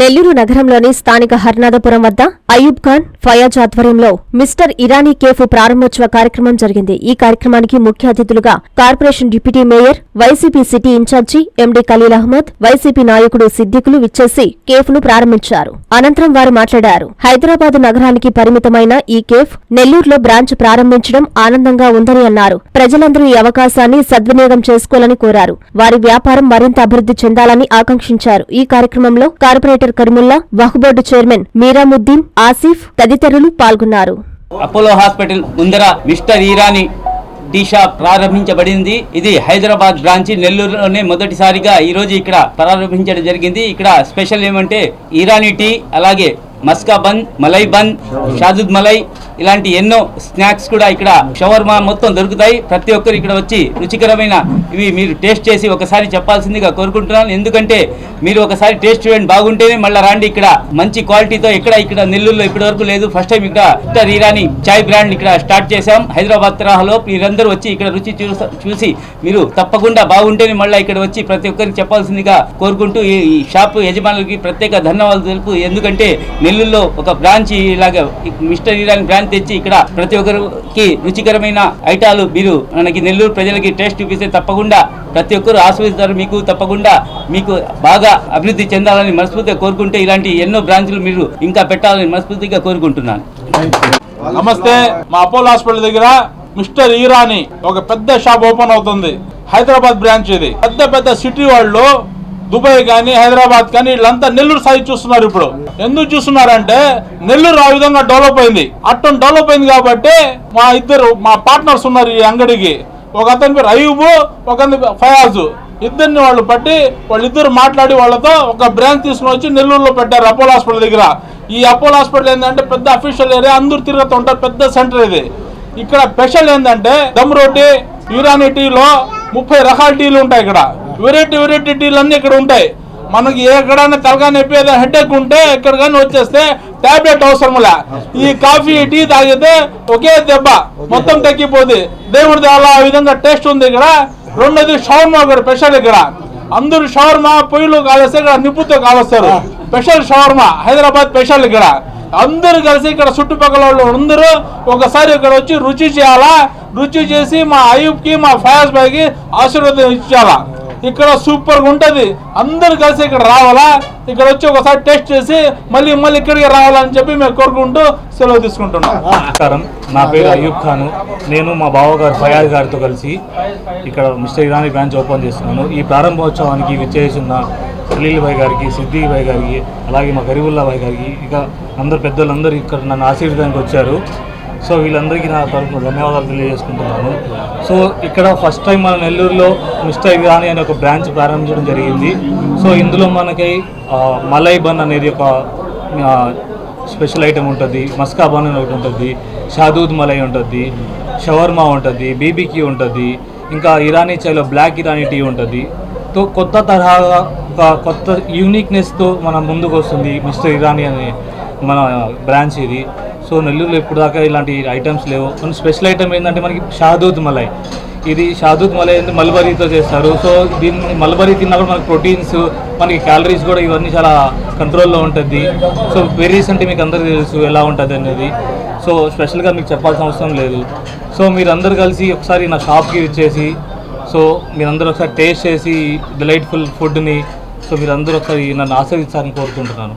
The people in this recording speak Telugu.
నెల్లూరు నగరంలోని స్థానిక హర్నాథపురం వద్ద అయూబ్ ఖాన్ ఫయాజ్ ఆధ్వర్యంలో మిస్టర్ ఇరానీ కేఫ్ ప్రారంభోత్సవ కార్యక్రమం జరిగింది. ఈ కార్యక్రమానికి ముఖ్య అతిథులుగా corporation deputy mayor YCP city incharge MD Khalil Ahmed YCP నాయకుడు సిద్దికులు విచ్చేసి కేఫ్ను ప్రారంభించారు. అనంతరం వారు మాట్లాడారు. హైదరాబాద్ నగరానికి పరిమితమైన ఈ కేఫ్ నెల్లూరులో బ్రాంచ్ ప్రారంభించడం ఆనందంగా ఉందని అన్నారు. ప్రజలందరూ ఈ అవకాశాన్ని సద్వినియోగం చేసుకోవాలని కోరారు. వారి వ్యాపారం మరింత అభివృద్ధి చెందాలని ఆకాంక్షించారు. ఈ కార్యక్రమంలో కార్పొరేటర్ కరిముల్లా వహబోర్డు చైర్మన్ మీరాముద్దీన్ ఆసిఫ్ తదితరులు పాల్గొన్నారు. అపోలో హాస్పిటల్ ముందర మిస్టర్ ఈరానీ టీ షాప్ ప్రారంభించబడింది. ఇది హైదరాబాద్ బ్రాంచ్. నెల్లూరులోనే మొదటిసారిగా ఈ రోజు ఇక్కడ ప్రారంభించడం జరిగింది. ఇక్కడ స్పెషల్ ఏమంటే ఇరానీ టీ అలాగే మస్కా బన్ మలై బన్ షాదుద్ మలై ఇలాంటి ఎన్నో స్నాక్స్ కూడా ఇక్కడ షవర్మా మొత్తం దొరుకుతాయి. ప్రతి ఒక్కరు ఇక్కడ వచ్చి రుచికరమైన ఇవి మీరు టేస్ట్ చేసి ఒకసారి చెప్పాల్సిందిగా కోరుకుంటున్నాను. ఎందుకంటే మీరు ఒకసారి టేస్ట్ చూడండి బాగుంటేనే మళ్ళీ రాండి. ఇక్కడ మంచి క్వాలిటీతో ఎక్కడ ఇక్కడ నెల్లూరులో ఇప్పటి వరకు లేదు. ఫస్ట్ టైం ఇక్కడ మిస్టర్ ఈరానీ చాయ్ బ్రాండ్ ఇక్కడ స్టార్ట్ చేశాం. హైదరాబాద్ తరహాలో మీరందరూ వచ్చి ఇక్కడ రుచి చూసి మీరు తప్పకుండా బాగుంటేనే మళ్ళీ ఇక్కడ వచ్చి ప్రతి ఒక్కరికి చెప్పాల్సిందిగా కోరుకుంటూ ఈ షాప్ యజమానులకి ప్రత్యేక ధన్యవాదాలు తెలుపు ఎందుకంటే నెల్లూరులో ఒక బ్రాంచ్ ఇలాగ మిస్టర్ ఈరానీ బ్రాంచ్ తెచ్చి ఇక్కడ ప్రతి ఒక్కరికి రుచికరమైన ఐటాలు మీరు మనకి నెల్లూరు ప్రజలకి టేస్ట్ చూపిస్తే తప్పకుండా ప్రతి ఒక్కరు ఆస్వాదిస్తారు. మీకు తప్పకుండా మీకు బాగా అభివృద్ధి చెందాలని మనస్ఫూర్తిగా కోరుకుంటే ఇలాంటి ఎన్నో బ్రాంచ్లు మీరు ఇంకా పెట్టాలని మనస్ఫూర్తిగా కోరుకుంటున్నాను. నమస్తే మా అపోలో హాస్పిటల్ దగ్గర మిస్టర్ ఈరాని ఒక పెద్ద షాప్ ఓపెన్ అవుతుంది. హైదరాబాద్ బ్రాంచ్ ఇది. పెద్ద పెద్ద సిటీ వాళ్ళు దుబాయ్ కానీ హైదరాబాద్ కానీ వీళ్ళంతా నెల్లూరు స్థాయి చూస్తున్నారు ఇప్పుడు. ఎందుకు చూస్తున్నారంటే నెల్లూరు ఆ విధంగా డెవలప్ అయింది. అట్టం డెవలప్ అయింది కాబట్టి మా ఇద్దరు మా పార్ట్నర్స్ ఉన్నారు ఈ అంగడికి. ఒక అతని పేరు అయూబు ఒక ఫయాజు. ఇద్దరిని వాళ్ళు పట్టి వాళ్ళిద్దరు మాట్లాడి వాళ్ళతో ఒక బ్రాంచ్ తీసుకుని వచ్చి నెల్లూరులో పెట్టారు అపోలో హాస్పిటల్ దగ్గర. ఈ అపోలో హాస్పిటల్ ఏంటంటే పెద్ద అఫీషియల్ ఏరియా అందరూ తిరుగుతూ ఉంటారు పెద్ద సెంటర్ ఇది. ఇక్కడ స్పెషల్ ఏంటంటే దమ్ రోటీ యూరాని టీలో ముప్పై రకాల టీలు ఉంటాయి ఇక్కడ. వెరైటీ వెరైటీ టీలన్నీ అన్ని ఇక్కడ ఉంటాయి. మనకి ఎక్కడైనా తలగా నొప్పి ఏదైనా హెడేక్ ఉంటే ఎక్కడ కానీ వచ్చేస్తే టాబ్లెట్ అవసరంలే ఈ కాఫీ టీ తాగితే ఒకే దెబ్బ మొత్తం తగ్గిపోద్ది. దేవుడి దేవాల ఆ విధంగా టేస్ట్ ఉంది ఇక్కడ. రెండోది షవర్మా ఒకటి స్పెషల్ ఇక్కడ. అందరూ షవర్మా పొయ్యిలో కాలేస్తే ఇక్కడ నిప్పుతో కాలుస్తారు. స్పెషల్ షవర్మా హైదరాబాద్ స్పెషల్ ఇక్కడ. అందరూ కలిసి ఇక్కడ చుట్టుపక్కల వాళ్ళు అందరూ ఒకసారి ఇక్కడ వచ్చి రుచి చేయాలా? రుచి చేసి మా అయూబ్కి మా ఫయాజ్ భాయ్కి ఆశీర్వాదం ఇచ్చాలా ఇక్కడ సూపర్ ఉంటుంది ఉంటది. అందరు కలిసి ఇక్కడ రావాలా? ఇక్కడ వచ్చి ఒకసారి టేస్ట్ చేసి మళ్ళీ మళ్ళీ ఇక్కడికి రావాలని చెప్పి మేము కోరుకుంటూ సెలవు తీసుకుంటున్నాం. నమస్కారం. నా పేరు అయ్యూబ్ ఖాన్. నేను మా బావగారు ఫయాజ్ గారితో కలిసి ఇక్కడ మిస్టర్ ఇరానీ బ్రాంచ్ ఓపెన్ చేస్తున్నాను. ఈ ప్రారంభోత్సవానికి విచ్చేసిన సలీల్ భాయ్ గారికి సిద్దిక్ భాయ్ గారికి అలాగే మా గరీబుల్లా భాయ్ గారికి ఇక అందరు పెద్దలందరూ ఇక్కడ నన్ను ఆశీర్వదానికి వచ్చారు. సో వీళ్ళందరికీ నా తరఫున ధన్యవాదాలు తెలియజేసుకుంటున్నాను. సో ఇక్కడ ఫస్ట్ టైం మన నెల్లూరులో మిస్టర్ ఇరానీ అనే ఒక బ్రాంచ్ ప్రారంభించడం జరిగింది. సో ఇందులో మనకి మలై బన్ అనేది ఒక స్పెషల్ ఐటమ్ ఉంటుంది మస్కా బన్ అని ఒకటి ఉంటుంది షాదూద్ మలై ఉంటుంది షవర్మా ఉంటుంది బీబీక్యూ ఉంటుంది ఇంకా ఇరానీ చైలో బ్లాక్ ఇరానీ టీ ఉంటుంది. తో కొత్త తరహాగా ఒక కొత్త యూనిక్నెస్తో మన ముందుకు వస్తుంది మిస్టర్ ఇరానీ అనే మన బ్రాంచ్ ఇది. సో నెల్లూరులో ఇప్పుడు దాకా ఇలాంటి ఐటమ్స్ లేవు. మన స్పెషల్ ఐటమ్ ఏంటంటే మనకి షాదూద్ మలై. ఇది షాదూద్ మలై అంటే మల్బరీతో చేస్తారు? సో దీన్ని మల్బరీ తిన్నప్పుడు మనకి ప్రోటీన్స్ మనకి క్యాలరీస్ కూడా ఇవన్నీ చాలా కంట్రోల్లో ఉంటుంది. సో బెర్రీస్ అంటే మీకు అందరికీ తెలుసు ఎలా ఉంటుంది అనేది. సో స్పెషల్గా మీకు చెప్పాల్సిన అవసరం లేదు. సో మీరందరూ కలిసి ఒకసారి నా షాప్కి వచ్చేసి సో మీరందరూ ఒకసారి టేస్ట్ చేసి డిలైట్ఫుల్ ఫుడ్ని సో మీరందరూ ఒకసారి నన్ను ఆస్వాదించాలని కోరుకుంటున్నాను.